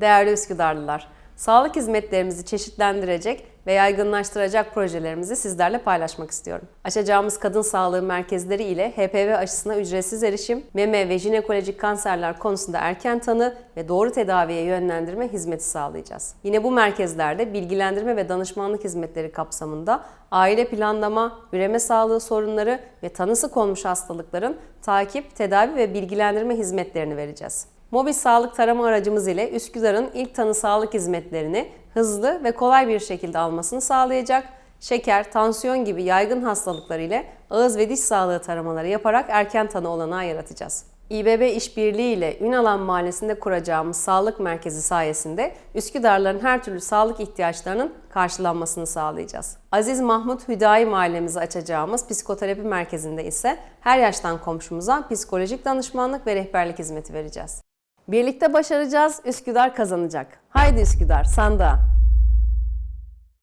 Değerli Üsküdarlılar, sağlık hizmetlerimizi çeşitlendirecek ve yaygınlaştıracak projelerimizi sizlerle paylaşmak istiyorum. Açacağımız kadın sağlığı merkezleri ile HPV aşısına ücretsiz erişim, meme ve jinekolojik kanserler konusunda erken tanı ve doğru tedaviye yönlendirme hizmeti sağlayacağız. Yine bu merkezlerde bilgilendirme ve danışmanlık hizmetleri kapsamında aile planlama, üreme sağlığı sorunları ve tanısı konmuş hastalıkların takip, tedavi ve bilgilendirme hizmetlerini vereceğiz. Mobil sağlık tarama aracımız ile Üsküdar'ın ilk tanı sağlık hizmetlerini hızlı ve kolay bir şekilde almasını sağlayacak, şeker, tansiyon gibi yaygın hastalıklar ile ağız ve diş sağlığı taramaları yaparak erken tanı olanağı yaratacağız. İBB işbirliği ile Ünalan Mahallesi'nde kuracağımız sağlık merkezi sayesinde Üsküdarların her türlü sağlık ihtiyaçlarının karşılanmasını sağlayacağız. Aziz Mahmut Hüdayi mahallemizi açacağımız psikoterapi merkezinde ise her yaştan komşumuza psikolojik danışmanlık ve rehberlik hizmeti vereceğiz. Birlikte başaracağız, Üsküdar kazanacak. Haydi Üsküdar, sandığa.